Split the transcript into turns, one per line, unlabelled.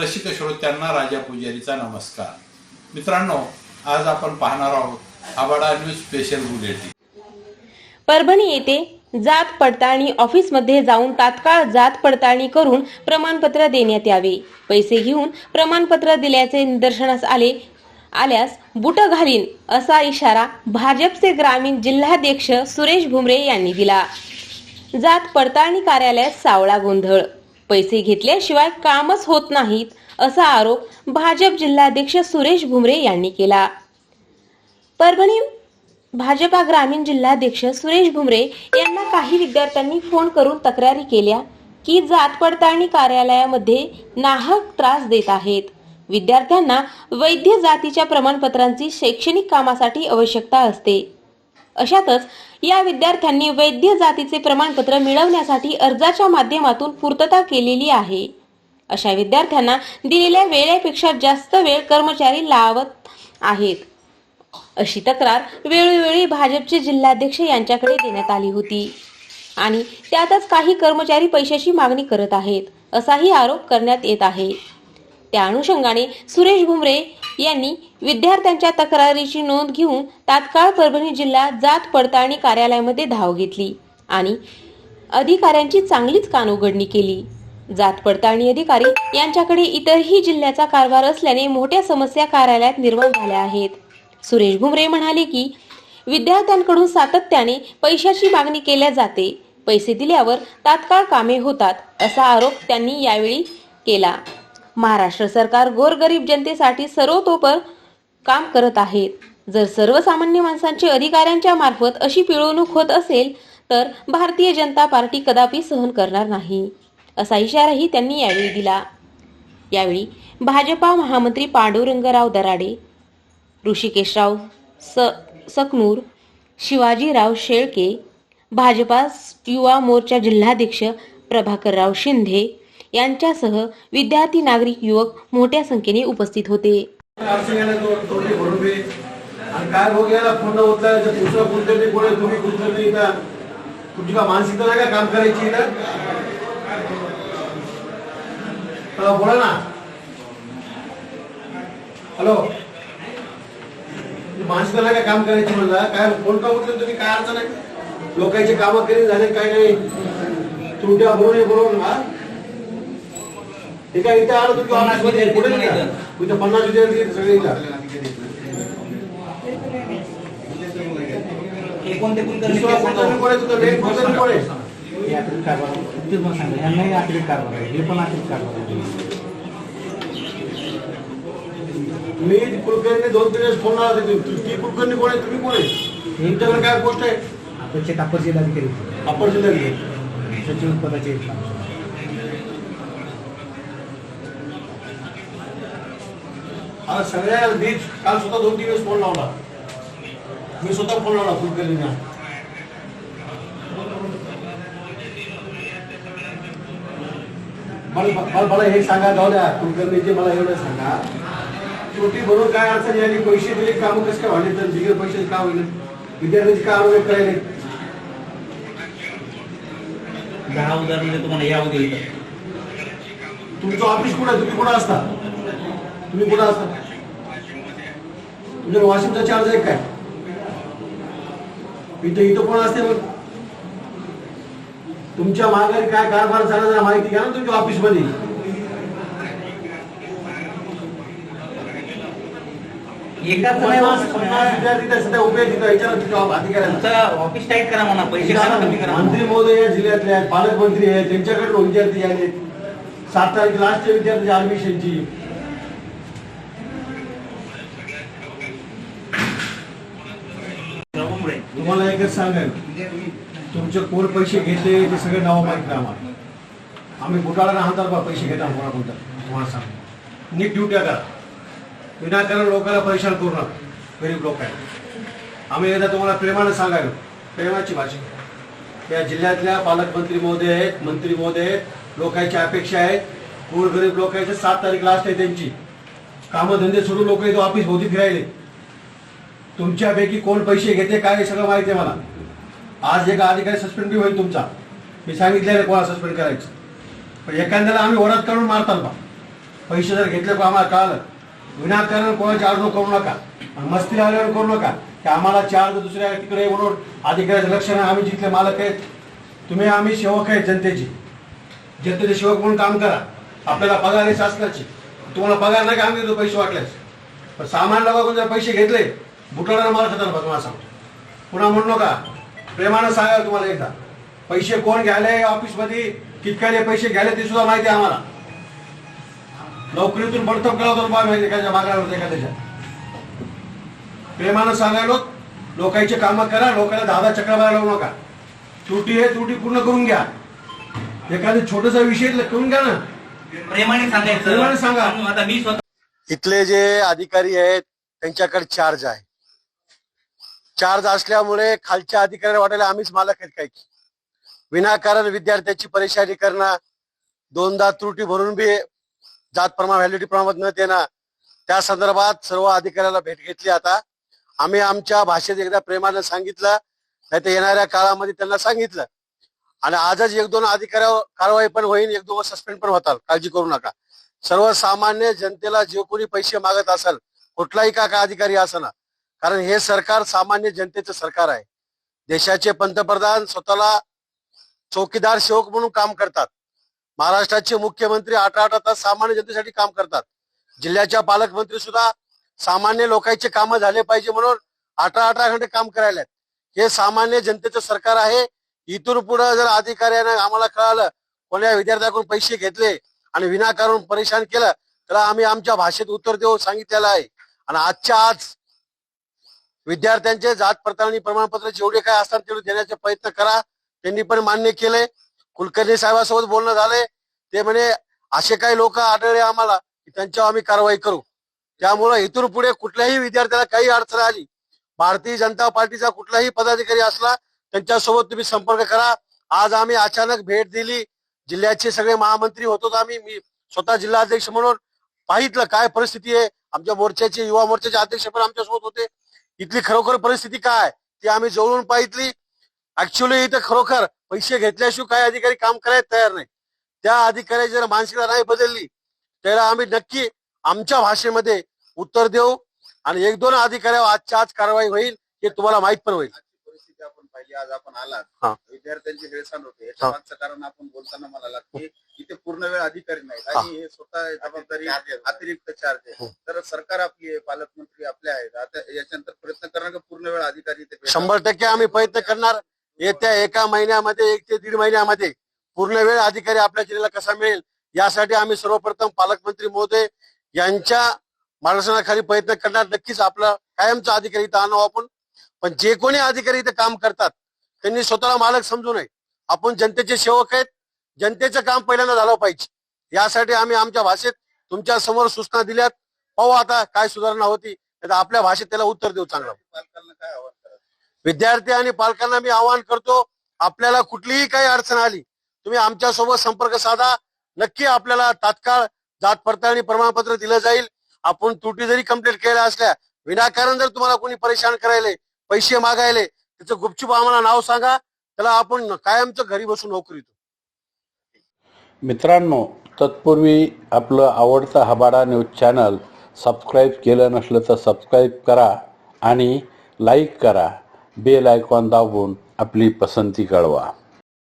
रसिक श्रोत्यांना राजा पुजारीचा नमस्कार. मित्रांनो आज आपण पाहणार आहोत Abada news special bulletin.
Parbhani येथे जात पडताळणी ऑफिसमध्ये जाऊन तात्काळ जात पडताळणी करून प्रमाणपत्र देण्यात यावे. पैसे घेऊन प्रमाणपत्र दिल्याचे निदर्शनास आले आल्यास बुट घालीन असा इशारा भाजपचे ग्रामीण जिल्हाध्यक्ष सुरेश भुमरे यांनी दिला. जात पडताळणी कार्यालयात सावळा गोंधळ पैसे घेतल्याशिवाय कामच होत नाहीत असा आरोप भाजप जिल्हाध्यक्ष सुरेश भुमरे यांनी केला. परभणी भाजपा ग्रामीण जिल्हाध्यक्ष सुरेश भुमरे यांना काही विद्यार्थ्यांनी फोन करून तक्रारी केल्या की जात पडताळणी कार्यालयामध्ये नाहक त्रास देत आहेत. विद्यार्थ्यांना वैद्य जातीच्या प्रमाणपत्रांची शैक्षणिक कामासाठी आवश्यकता असते. अशातच या विद्यार्थ्यांनी वैद्य जातीचे प्रमाणपत्र मिळवण्यासाठी अर्जाच्या माध्यमातून पूर्तता केलेली आहे. अशा विद्यार्थ्यांना दिलेल्या वेळेपेक्षा जास्त वेळ कर्मचारी लावत आहेत. अशी तक्रार वेळोवेळी भाजपचे जिल्हाध्यक्ष यांच्याकडे देण्यात आली होती. आणि त्यातच काही कर्मचारी पैशाची मागणी करत आहेत असाही आरोप करण्यात येत आहे. त्या अनुषंगाने सुरेश भुमरे यांनी विद्यार्थ्यांच्या तक्रारीची नोंद घेऊन तात्काळ परभणी जिल्हा जात पडताळणी कार्यालयामध्ये धाव घेतली आणि अधिकाऱ्यांची चांगलीच कानउघडणी केली. जात पडताळणी अधिकारी यांच्याकडे इतरही जिल्ह्याचा कारभार असल्याने मोठ्या समस्या कार्यालयात निर्माण झाल्या आहेत. सुरेश भुमरे म्हणाले की विद्यार्थ्यांकडून सातत्याने पैशाची मागणी केल्या जाते. पैसे दिल्यावर तात्काळ कामे होतात असा आरोप त्यांनी यावेळी केला. महाराष्ट्र सरकार गोरगरीब जनतेसाठी सर्वतोपर काम करत आहेत जर सर्वसामान्य माणसांची अधिकाऱ्यांच्या मार्फत अशी पिळवणूक होत असेल तर भारतीय जनता पार्टी कदापि सहन करणार नाही असा इशाराही त्यांनी यावेळी दिला. यावेळी भाजपा महामंत्री पांडुरंगराव दराडे ऋषिकेशराव स सकनूर शिवाजीराव शेळके भाजपा युवा मोर्चा जिल्हाध्यक्ष प्रभाकरराव शिंदे यांच्यासह विद्यार्थी नागरिक युवक मोठ्या संख्येने उपस्थित होते.
काय हो गेला फोन जर दुसरा तुम्ही तुमची का मानसिकता नाही का काम करायची ना बोला ना. हॅलो. मानसिकता नाही का काम करायची म्हणला? काय फोन का उचलले तुम्ही? काय अर्थ आहे? लोकांचे कामं करीत झाले काय नाही? तुमच्या बरोबर बरोबर ना हे काय इथं आलं तुम्ही ऑफिसमध्ये कुठे इथं इथं पन्नास विद्यार्थी आहेत सगळे इथं
हे कोणते कुलकर्णी
दुसरा कुलकर्णी कोण आहे तुझं मेन कुलकर्णी कोण आहे
हे अतिरिक्त कारभार तेच मला सांगा यांनाही अतिरिक्त कारभार आहे हे पण अतिरिक्त कारभार आहे
मी कुलकर्णी दोन तीन वेळेस फोन लावला होता. तू- ती कुलकर्णी कोण आहे तुम्ही कोण आहे तुमच्याकडे काय पोस्ट आहे
आताचे अपर जिल्हाधिकारी होते.
अप्पर जिल्ह्यात
सचिव पदाचे
आता सगळ्या मी काल स्वतः दोन तीन वेळेस फोन लावला. मी स्वतः फोन लावला कुलकर्णींना मला मला- हे सांगा जाऊ द्या कुलकर्णीचे मला एवढं सांगा. छोटी भरून काय अडचण यायली पैसे दिले काम कसं काय वाढले तर बिगर पैसे का होईल विद्यार्थ्यांची काय आरोग्य करायला
दहा उदाहरण देतो मला या उद्या
तुमचं ऑफिस कुठं तुम्ही कुठं असता? तुम्ही कुठं असता तुमच्या वाशिमचा चार्ज आहे काय? इथं इथं कोण असते मग? तुमच्या माघारी काय कारभार झाला जरा माहिती घ्या ना तुमच्या ऑफिसमध्ये.
एकाच नाही
पन्नास
वाचत
पन्नास
ना.
विद्यार्थी त्या सध्या उभे आहेत तिथं. विचारा तुमच्या अधिकाऱ्यांना
तुमचं ऑफिस टाईट करा म्हणा. पैसे करा कमी करा
मंत्री महोदय या जिल्ह्यातले आहेत पालकमंत्री आहेत त्यांच्याकडे विद्यार्थी आहेत सात तारीख लास्टच्या विद्यार्थी ऍडमिशनची
त्यामुळे
तुम्हाला एकच सांगेल तुमचे कोण पैसे घेतले ते सगळे नाव माहीत नाही आम्हाला. आम्ही बुटाळा राहतात बा पैसे घेता कोणा कोणता. तुम्हाला सांग नीट ड्युट्या करा विनाकारण लोकांना परेशान करू नका. गरीब लोक आहेत. आम्ही एकदा तुम्हाला प्रेमानं सांगायलो. प्रेमाची भाषा. या जिल्ह्यातल्या पालकमंत्री महोदय आहेत मंत्री महोदय आहेत लोकांची अपेक्षा आहेत. गोर गरीब लोकांचे सात तारीख लास्ट आहे त्यांची. कामं धंदे सोडून लोक इथं ऑफिस भोवतीत फिरायले. तुमच्यापैकी कोण पैसे घेते काय हे सगळं माहिती आहे मला. आज एका अधिकारी सस्पेंड बी होईल तुमचा. मी सांगितलेलं कोणा सस्पेंड करायचं. पण एखाद्याला आम्ही ओढत काढून मारताल बा.
पैसे जर घेतले पण आम्हाला कळालं. विनाकारण कोणाची अडवणूक करू नका. आणि मस्ती आल्यावर करू नका. की आम्हाला चार दुसऱ्या तिकडे म्हणून अधिकाऱ्याचं लक्ष नाही. आम्ही जिथले मालक आहेत तुम्ही आम्ही सेवक आहेत जनतेची. जनतेचे सेवक म्हणून काम करा. आपल्याला पगार आहे शासनाची. तुम्हाला पगार नाही का आम्ही देतो पैसे वाटल्यास? पण सामान्य लोकांकडून जर पैसे घेतले बुटाला मला खतर तुम्हाला सांगतो पुन्हा म्हणू नका. प्रेमानं सांगा तुम्हाला एकदा. पैसे कोण घ्यायले ऑफिसमध्ये? कितकाले पैसे घ्यायले ते सुद्धा माहिती आहे आम्हाला. नोकरीतून बडतप केला होता माहिती एखाद्या मागण्यावर एखाद्याच्या. प्रेमानं सांगायलो लोकांचे कामं करा लोकांना दहा दहा चक्र मारायला लावू नका. त्रुटी आहे त्रुटी पूर्ण करून घ्या. एखादा छोटासा विषय करून घ्या ना.
प्रेमाने सांगायचं.
प्रेमाने सांगा.
आता मी स्वतः
इथले जे अधिकारी आहेत त्यांच्याकडे चार्ज आहे. चार्ज असल्यामुळे खालच्या अधिकाऱ्यांना वाटायला आम्हीच मालक आहेत काय की विनाकारण विद्यार्थ्याची परेशानी करणं दोनदा त्रुटी भरून बी जात प्रमाण व्हॅलिडिटी प्रमाणात न देणं त्या संदर्भात सर्व अधिकाऱ्याला भेट घेतली आता. आम्ही आमच्या भाषेत एकदा प्रेमानं सांगितलं नाही तर येणाऱ्या काळामध्ये त्यांना सांगितलं. आणि आजच एक दोन अधिकाऱ्यावर कारवाई पण होईल एक दोन सस्पेंड पण होतात काळजी करू नका. सर्वसामान्य जनतेला जे कोणी पैसे मागत असेल कुठलाही का का अधिकारी असना कारण हे सरकार सामान्य जनतेचं सरकार आहे. देशाचे पंतप्रधान स्वतःला चौकीदार सेवक म्हणून काम करतात. महाराष्ट्राचे मुख्यमंत्री अठरा अठरा तास सामान्य जनतेसाठी काम करतात. जिल्ह्याच्या पालकमंत्री सुद्धा सामान्य लोकांचे कामं झाले पाहिजे म्हणून अठरा अठरा घंटे काम करायला हे सामान्य जनतेचं सरकार आहे. इथून पुढे जर अधिकाऱ्यानं आम्हाला कळालं कोणत्या विद्यार्थ्याकडून पैसे घेतले आणि विनाकारण परेशान केलं तर आम्ही आमच्या भाषेत उत्तर देऊ सांगितलेलं आहे. आणि आजच्या आज विद्यार्थ्यांचे जात पडताळणी प्रमाणपत्र जेवढे काय असतात तेवढे देण्याचे प्रयत्न करा. त्यांनी पण मान्य केले कुलकर्णी साहेबांसोबत बोलणं झालंय. ते म्हणे असे काही लोक आढळले आम्हाला की त्यांच्यावर आम्ही कारवाई करू. त्यामुळं इथून पुढे कुठल्याही विद्यार्थ्याला काही अडचण आली भारतीय जनता पार्टीचा कुठलाही पदाधिकारी असला त्यांच्यासोबत तुम्ही संपर्क करा. आज आम्ही अचानक भेट दिली. जिल्ह्याचे सगळे महामंत्री होतो आम्ही मी स्वतः जिल्हाध्यक्ष म्हणून पाहितलं काय परिस्थिती आहे. आमच्या मोर्चाचे युवा मोर्चाचे अध्यक्ष पण आमच्यासोबत होते. इथली खरोखर परिस्थिती काय? ती आम्ही जवळून पाहितली. ऍक्च्युली इथं खरोखर पैसे घेतल्याशिवाय काही अधिकारी काम करायला तयार नाही. त्या अधिकाऱ्याची जर मानसिकता नाही बदलली त्याला आम्ही नक्की आमच्या भाषेमध्ये उत्तर देऊ आणि एक दोन अधिकाऱ्यावर आजच्या आज कारवाई होईल हे तुम्हाला माहीत पण होईल.
पाहिली आज आपण आलात.
हा.
विद्यार्थ्यांची हेळसांड होते. याच्या
हा.
मागचं कारण आपण बोलताना मला लागते की इथे पूर्ण वेळ अधिकारी नाहीत. आणि हे स्वतः जबाबदारी अतिरिक्त चार्ज आहे तर सरकार आपली आहे पालकमंत्री आपले आहेत. आता याच्यानंतर प्रयत्न करणार का पूर्ण वेळ अधिकारी इथे?
शंभर टक्के आम्ही प्रयत्न करणार. येत्या एका महिन्यामध्ये एक ते दीड महिन्यामध्ये पूर्ण वेळ अधिकारी आपल्या जिल्ह्याला कसा मिळेल यासाठी आम्ही सर्वप्रथम पालकमंत्री महोदय यांच्या मार्गदर्शनाखाली प्रयत्न करणार. नक्कीच आपला कायमचा अधिकारी इथं आणू आपण. पण जे कोणी अधिकारी इथं काम करतात त्यांनी स्वतःला मालक समजू नये. आपण जनतेचे सेवक आहेत जनतेचं काम पहिल्यांदा झालं पाहिजे. यासाठी आम्ही आमच्या भाषेत तुमच्यासमोर सूचना दिल्यात. पाहू आता काय सुधारणा होती आपल्या भाषेत त्याला उत्तर देऊ चांगलं. विद्यार्थी आणि पालकांना मी आवाहन करतो आपल्याला कुठलीही काही अडचण आली तुम्ही आमच्यासोबत संपर्क साधा. नक्की आपल्याला तात्काळ जात पडताळणी प्रमाणपत्र दिलं जाईल. आपण त्रुटी जरी कंप्लीट केल्या असल्या विनाकारण जर तुम्हाला कोणी परेशान करायले पैसे मागायले त्याचं गुपचूप आम्हाला नाव सांगा त्याला आपण कायमचं घरी बसून नोकरी
मित्रांनो तत्पूर्वी आपलं आवडतं हबाडा न्यूज चॅनल सबस्क्राईब केलं नसलं तर सबस्क्राईब करा आणि लाईक करा. बेल आयकॉन दाबून आपली पसंती कळवा.